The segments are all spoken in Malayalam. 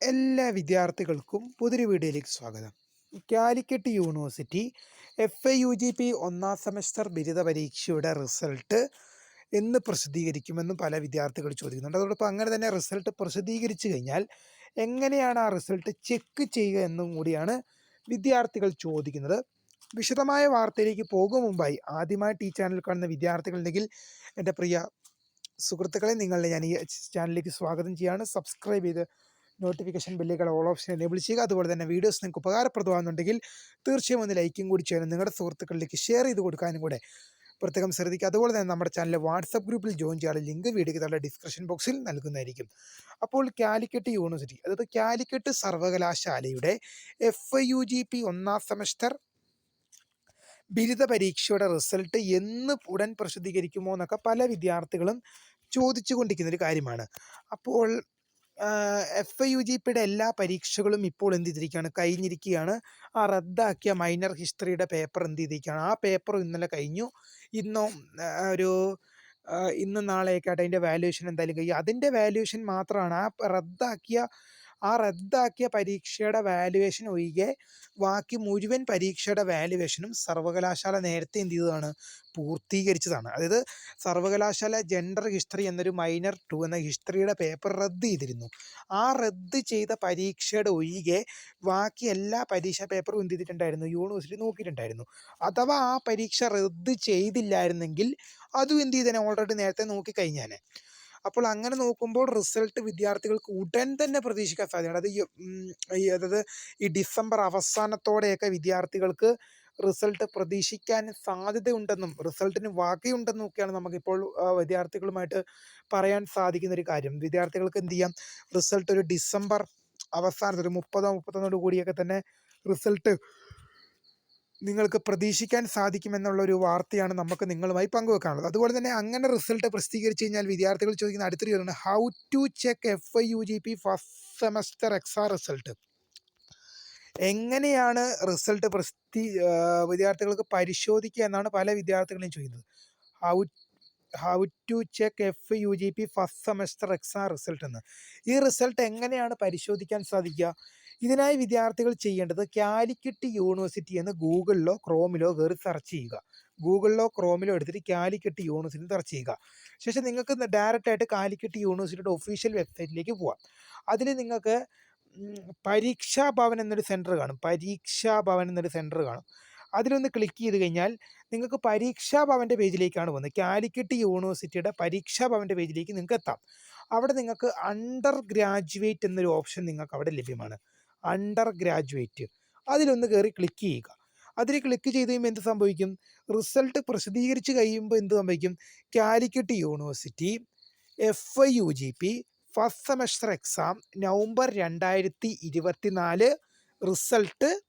എല്ലാ വിദ്യാർത്ഥികൾക്കും പുതിയൊരു വീഡിയോയിലേക്ക് സ്വാഗതം. Calicut university F A U G P ഒന്നാം സെമസ്റ്റർ ബിരുദ പരീക്ഷയുടെ റിസൾട്ട് എന്ന് പ്രസിദ്ധീകരിക്കുമെന്നും പല വിദ്യാർത്ഥികൾ ചോദിക്കുന്നുണ്ട്. അതോടൊപ്പം അങ്ങനെ തന്നെ റിസൾട്ട് പ്രസിദ്ധീകരിച്ചു കഴിഞ്ഞാൽ എങ്ങനെയാണ് ആ റിസൾട്ട് ചെക്ക് ചെയ്യുക എന്നും കൂടിയാണ് വിദ്യാർത്ഥികൾ ചോദിക്കുന്നത്. വിശദമായ വാർത്തയിലേക്ക് പോകും മുമ്പായി ആദ്യമായിട്ട് ഈ ചാനൽ കാണുന്ന വിദ്യാർത്ഥികളുണ്ടെങ്കിൽ എന്റെ പ്രിയ സുഹൃത്തുക്കളെ നിങ്ങളെ ഞാൻ ഈ ചാനലിലേക്ക് സ്വാഗതം ചെയ്യാണ്. സബ്സ്ക്രൈബ് ചെയ്ത് നോട്ടിഫിക്കേഷൻ ബില്ലുകൾ ഓൾ ഓപ്ഷൻ എനേബിൾ ചെയ്യുക. അതുപോലെ തന്നെ വീഡിയോസ് നിങ്ങൾക്ക് ഉപകാരപ്രദമാകുന്നുണ്ടെങ്കിൽ തീർച്ചയായും ഒന്ന് ലൈക്കും കൂടി ചെയ്യാനും നിങ്ങളുടെ സുഹൃത്തുക്കളിലേക്ക് ഷെയർ ചെയ്ത് കൊടുക്കാനും കൂടെ പ്രത്യേകം ശ്രദ്ധിക്കുക. അതുപോലെ തന്നെ നമ്മുടെ ചാനലിലെ വാട്സപ്പ് ഗ്രൂപ്പിൽ ജോയിൻ ചെയ്യാനുള്ള ലിങ്ക് വീഡിയോയ്ക്ക് താഴെ ഡിസ്ക്രിപ്ഷൻ ബോക്സിൽ നൽകുന്നതായിരിക്കും. അപ്പോൾ കാലിക്കറ്റ് യൂണിവേഴ്സിറ്റി അതായത് കാലിക്കറ്റ് സർവകലാശാലയുടെ F I U G P ഒന്നാം സെമസ്റ്റർ ബിരുദ പരീക്ഷയുടെ റിസൾട്ട് എന്ന് ഉടൻ പ്രസിദ്ധീകരിക്കുമോ എന്നൊക്കെ പല വിദ്യാർത്ഥികളും ചോദിച്ചു കൊണ്ടിരിക്കുന്ന ഒരു കാര്യമാണ്. അപ്പോൾ എഫ് യു ജി പിയുടെ എല്ലാ പരീക്ഷകളും ഇപ്പോൾ എന്ത് ചെയ്തിരിക്കുകയാണ് കഴിഞ്ഞിരിക്കുകയാണ്. ആ റദ്ദാക്കിയ മൈനർ ഹിസ്റ്ററിയുടെ പേപ്പർ എന്ത് ചെയ്തിരിക്കുകയാണ് ആ പേപ്പർ ഇന്നലെ കഴിഞ്ഞു. ഇന്നോ ഒരു ഇന്നും നാളെയൊക്കെ ആയിട്ട് അതിന്റെ വാല്യുവേഷൻ എന്തായാലും കഴിയും. അതിന്റെ വാല്യുവേഷൻ മാത്രമാണ് ആ റദ്ദാക്കിയ ആ റദ്ദാക്കിയ പരീക്ഷയുടെ വാല്യുവേഷൻ ഒഴികെ ബാക്കി മുഴുവൻ പരീക്ഷയുടെ വാല്യുവേഷനും സർവകലാശാല നേരത്തെ എന്ത് ചെയ്തതാണ്? പൂർത്തീകരിച്ചതാണ്. അതായത് സർവകലാശാല ജെൻഡർ ഹിസ്റ്ററി എന്നൊരു മൈനർ ടു എന്ന ഹിസ്റ്ററിയുടെ പേപ്പർ റദ്ദ് ചെയ്തിരുന്നു. ആ റദ്ദ് ചെയ്ത പരീക്ഷയുടെ ഒഴികെ ബാക്കി എല്ലാ പരീക്ഷാ പേപ്പറും എന്ത് ചെയ്തിട്ടുണ്ടായിരുന്നു? യൂണിവേഴ്സിറ്റി നോക്കിയിട്ടുണ്ടായിരുന്നു. അഥവാ ആ പരീക്ഷ റദ്ദ് ചെയ്തില്ലായിരുന്നെങ്കിൽ അതും എന്ത് ചെയ്തേനെ? ഓൾറെഡി നേരത്തെ നോക്കിക്കഴിഞ്ഞാനെ. അപ്പോൾ അങ്ങനെ നോക്കുമ്പോൾ റിസൾട്ട് വിദ്യാർത്ഥികൾക്ക് ഉടൻ തന്നെ പ്രതീക്ഷിക്കാൻ സാധ്യത അത് ഈ, ഉം, ഈ അതായത് ഈ ഡിസംബർ അവസാനത്തോടെയൊക്കെ വിദ്യാർത്ഥികൾക്ക് റിസൾട്ട് പ്രതീക്ഷിക്കാൻ സാധ്യതയുണ്ടെന്നും റിസൾട്ടിന് വകയുണ്ടെന്നും ഒക്കെയാണ് നമുക്കിപ്പോൾ വിദ്യാർത്ഥികളുമായിട്ട് പറയാൻ സാധിക്കുന്ന ഒരു കാര്യം. വിദ്യാർത്ഥികൾക്ക് എന്ത് ചെയ്യാം? റിസൾട്ട് ഒരു ഡിസംബർ അവസാനത്ത് ഒരു മുപ്പതോ മുപ്പത്തൊന്നോട് കൂടിയൊക്കെ തന്നെ റിസൾട്ട് നിങ്ങൾക്ക് പ്രതീക്ഷിക്കാൻ സാധിക്കുമെന്നുള്ള ഒരു വാർത്തയാണ് നമുക്ക് നിങ്ങളുമായി പങ്കുവെക്കാനുള്ളത്. അതുപോലെ തന്നെ അങ്ങനെ റിസൾട്ട് പ്രസിദ്ധീകരിച്ച് കഴിഞ്ഞാൽ വിദ്യാർത്ഥികൾ ചോദിക്കുന്ന അടുത്തൊരു ചോദ്യമാണ്. How to check F I U G P first semester exam result എങ്ങനെയാണ് റിസൾട്ട് പ്രസിദ്ധീ വിദ്യാർത്ഥികൾക്ക് പരിശോധിക്കുക എന്നാണ് പല വിദ്യാർത്ഥികളെയും ചോദിക്കുന്നത്. How how to check F U G P first semester exam result എന്ന് ഈ റിസൾട്ട് എങ്ങനെയാണ് പരിശോധിക്കാൻ സാധിക്കുക? ഇതിനായി വിദ്യാർത്ഥികൾ ചെയ്യേണ്ടത് കാലിക്കറ്റ് യൂണിവേഴ്സിറ്റി എന്ന് ഗൂഗിളിലോ ക്രോമിലോ കയറി സെർച്ച് ചെയ്യുക. ഗൂഗിളിലോ ക്രോമിലോ എടുത്തിട്ട് കാലിക്കറ്റ് യൂണിവേഴ്സിറ്റി സെർച്ച് ചെയ്യുക. ശേഷം നിങ്ങൾക്ക് ഡയറക്റ്റ് ആയിട്ട് കാലിക്കറ്റ് യൂണിവേഴ്സിറ്റിയുടെ ഒഫീഷ്യൽ വെബ്സൈറ്റിലേക്ക് പോവാം. അതിൽ നിങ്ങൾക്ക് പരീക്ഷാ ഭവൻ എന്നൊരു സെന്റർ കാണും. പരീക്ഷാ ഭവൻ എന്നൊരു സെന്റർ കാണും. അതിലൊന്ന് ക്ലിക്ക് ചെയ്ത് കഴിഞ്ഞാൽ നിങ്ങൾക്ക് പരീക്ഷാ ഭവന്റെ പേജിലേക്കാണ് പോകുന്നത് കാലിക്കറ്റ് യൂണിവേഴ്സിറ്റിയുടെ പരീക്ഷാ ഭവന്റെ പേജിലേക്ക് നിങ്ങൾക്ക് എത്താം. അവിടെ നിങ്ങൾക്ക് അണ്ടർ ഗ്രാജുവേറ്റ് എന്നൊരു ഓപ്ഷൻ നിങ്ങൾക്ക് അവിടെ ലഭ്യമാണ്. അണ്ടർ ഗ്രാജുവേറ്റ് അതിലൊന്ന് കയറി ക്ലിക്ക് ചെയ്യുക. അതിൽ ക്ലിക്ക് ചെയ്ത് കഴിയുമ്പോൾ എന്ത് സംഭവിക്കും? റിസൾട്ട് പ്രസിദ്ധീകരിച്ച് കഴിയുമ്പോൾ എന്ത് സംഭവിക്കും? Calicut university F I U G P first semester exam November രണ്ടായിരത്തി ഇരുപത്തിനാല് റിസൾട്ട്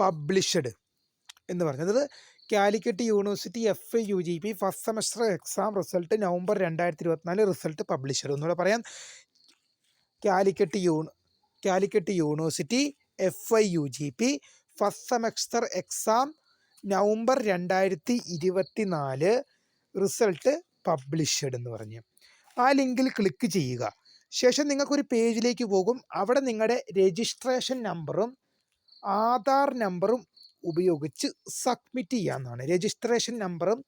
പബ്ലിഷ്ഡ് എന്ന് പറഞ്ഞത് Calicut university F A U G P first semester exam result November രണ്ടായിരത്തി ഇരുപത്തിനാല് റിസൾട്ട് പബ്ലിഷ്ഡ് ഒന്നുകൂടെ പറയാം. Calicut യൂൺ Calicut university F I U G P first semester exam November രണ്ടായിരത്തി ഇരുപത്തി നാല് റിസൾട്ട് പബ്ലിഷ്ഡ് എന്ന് പറഞ്ഞു. ആ ലിങ്കിൽ ക്ലിക്ക് ചെയ്യുക. ശേഷം നിങ്ങൾക്കൊരു പേജിലേക്ക് പോകും. അവിടെ നിങ്ങളുടെ രജിസ്ട്രേഷൻ നമ്പറും ആധാർ നമ്പറും ഉപയോഗിച്ച് സബ്മിറ്റ് ചെയ്യാവുന്നതാണ്. രജിസ്ട്രേഷൻ നമ്പറും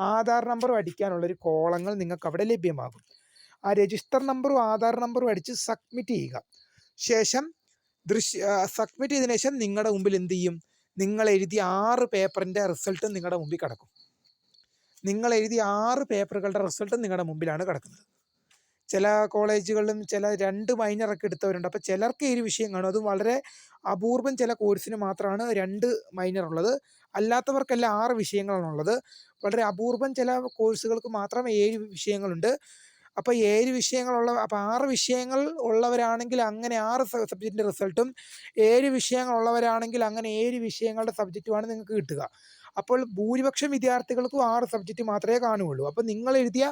ആധാർ നമ്പറും അടിക്കാനുള്ള ഒരു കോളങ്ങൾ നിങ്ങൾക്ക് അവിടെ ലഭ്യമാകും. ആ രജിസ്റ്റർ നമ്പറും ആധാർ നമ്പറും അടിച്ച് സബ്മിറ്റ് ചെയ്യുക. ശേഷം ദൃശ്യ സബ്മിറ്റ് ചെയ്തതിനു ശേഷം നിങ്ങളുടെ മുമ്പിൽ എന്ത് ചെയ്യും? നിങ്ങൾ എഴുതിയ ആറ് പേപ്പറിന്റെ റിസൾട്ടും നിങ്ങളുടെ മുമ്പിൽ കിടക്കും. നിങ്ങൾ എഴുതിയ ആറ് പേപ്പറുകളുടെ റിസൾട്ടും നിങ്ങളുടെ മുമ്പിലാണ് കിടക്കുന്നത്. ചില കോളേജുകളിലും ചില രണ്ട് മൈനറൊക്കെ എടുത്തവരുണ്ട്. അപ്പോൾ ചിലർക്ക് ഈ ഒരു വിഷയം കാണും. അതും വളരെ അപൂർവം ചില കോഴ്സിന് മാത്രമാണ് രണ്ട് മൈനർ ഉള്ളത്. അല്ലാത്തവർക്കെല്ലാം ആറ് വിഷയങ്ങളാണുള്ളത് വളരെ അപൂർവം ചില കോഴ്സുകൾക്ക് മാത്രം ഏഴ് വിഷയങ്ങളുണ്ട്. അപ്പോൾ ഏഴ് വിഷയങ്ങളുള്ള അപ്പോൾ ആറ് വിഷയങ്ങൾ ഉള്ളവരാണെങ്കിൽ അങ്ങനെ ആറ് സബ്ജക്റ്റിന്റെ റിസൾട്ടും ഏഴ് വിഷയങ്ങളുള്ളവരാണെങ്കിൽ അങ്ങനെ ഏഴ് വിഷയങ്ങളുടെ സബ്ജക്റ്റുമാണ് നിങ്ങൾക്ക് കിട്ടുക. അപ്പോൾ ഭൂരിപക്ഷം വിദ്യാർത്ഥികൾക്കും ആറ് സബ്ജക്റ്റ് മാത്രമേ കാണുകയുള്ളൂ. അപ്പോൾ നിങ്ങൾ എഴുതിയ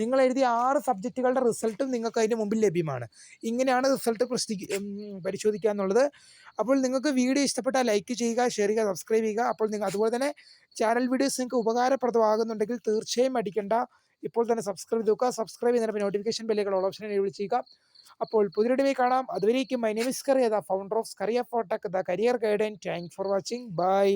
നിങ്ങൾ എഴുതിയ ആറ് സബ്ജക്റ്റുകളുടെ റിസൾട്ടും നിങ്ങൾക്ക് അതിന്റെ മുമ്പിൽ ലഭ്യമാണ്. ഇങ്ങനെയാണ് റിസൾട്ട് പ്രശ്നി പരിശോധിക്കുക എന്നുള്ളത്. അപ്പോൾ നിങ്ങൾക്ക് വീഡിയോ ഇഷ്ടപ്പെട്ടാൽ ലൈക്ക് ചെയ്യുക ഷെയർ ചെയ്യുക സബ്സ്ക്രൈബ് ചെയ്യുക. അപ്പോൾ നിങ്ങൾ അതുപോലെ തന്നെ ചാനൽ വീഡിയോസ് നിങ്ങൾക്ക് ഉപകാരപ്രദമാകുന്നുണ്ടെങ്കിൽ തീർച്ചയായും അടിക്കേണ്ട. ഇപ്പോൾ തന്നെ സബ്സ്ക്രൈബ് ചെയ്തു സബ്സ്ക്രൈബ് ചെയ്യുന്ന നോട്ടിഫിക്കേഷൻ ബെല്ലുകൾ ഓൾ എനേബിൾ ചെയ്യുക അപ്പോൾ പുതിയ കാണാം. അതുവരേക്കും my name is Kariya the founder of Kariya photech the career guidance thank for watching bye